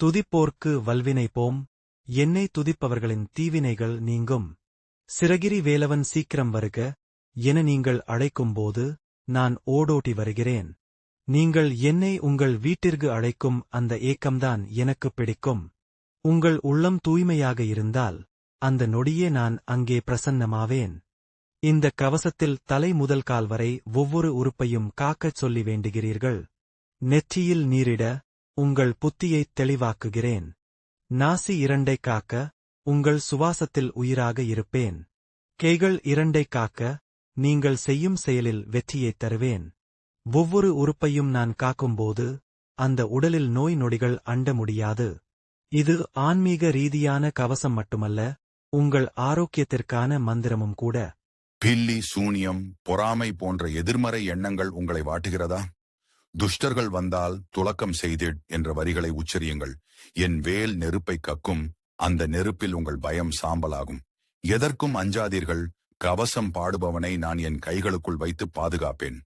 துதிப்போர்க்கு வல்வினை போம் என்னை துதிப்பவர்களின் தீவினைகள் நீங்கும். சிறகிரி வேலவன் சீக்கிரம் வருக. என நீங்கள் அழைக்கும்போது நான் ஓடோட்டி வருகிறேன். நீங்கள் என்னை உங்கள் வீட்டிற்கு அழைக்கும் அந்த ஏக்கம்தான் எனக்கு பிடிக்கும். உங்கள் உள்ளம் தூய்மையாக இருந்தால் அந்த நொடியே நான் அங்கே பிரசன்னமாவேன். இந்த கவசத்தில் தலை முதல் கால் வரை ஒவ்வொரு உறுப்பையும் காக்கச் சொல்லி வேண்டுகிறீர்கள். நெற்றியில் நீரிட உங்கள் புத்தியைத் தெளிவாக்குகிறேன். நாசி இரண்டை காக்க உங்கள் சுவாசத்தில் உயிராக இருப்பேன். கைகள் இரண்டை காக்க நீங்கள் செய்யும் செயலில் வெற்றியைத் தருவேன். ஒவ்வொரு உறுப்பையும் நான் காக்கும்போது அந்த உடலில் நோய் நொடிகள் அண்ட முடியாது. இது ஆன்மீக ரீதியான கவசம் மட்டுமல்ல உங்கள் ஆரோக்கியத்திற்கான மந்திரமும் கூட. பில்லி சூனியம் பொறாமை போன்ற எதிர்மறை எண்ணங்கள் உங்களை வாட்டுகிறதா? துஷ்டர்கள் வந்தால் துலக்கம் செய்திட் என்ற வரிகளை உச்சரியுங்கள். என் வேல் நெருப்பை கக்கும் அந்த நெருப்பில் உங்கள் பயம் சாம்பலாகும். எதற்கும் அஞ்சாதீர்கள் கவசம் பாடுபவனை நான் என் கைகளுக்குள் வைத்து பாதுகாப்பேன்.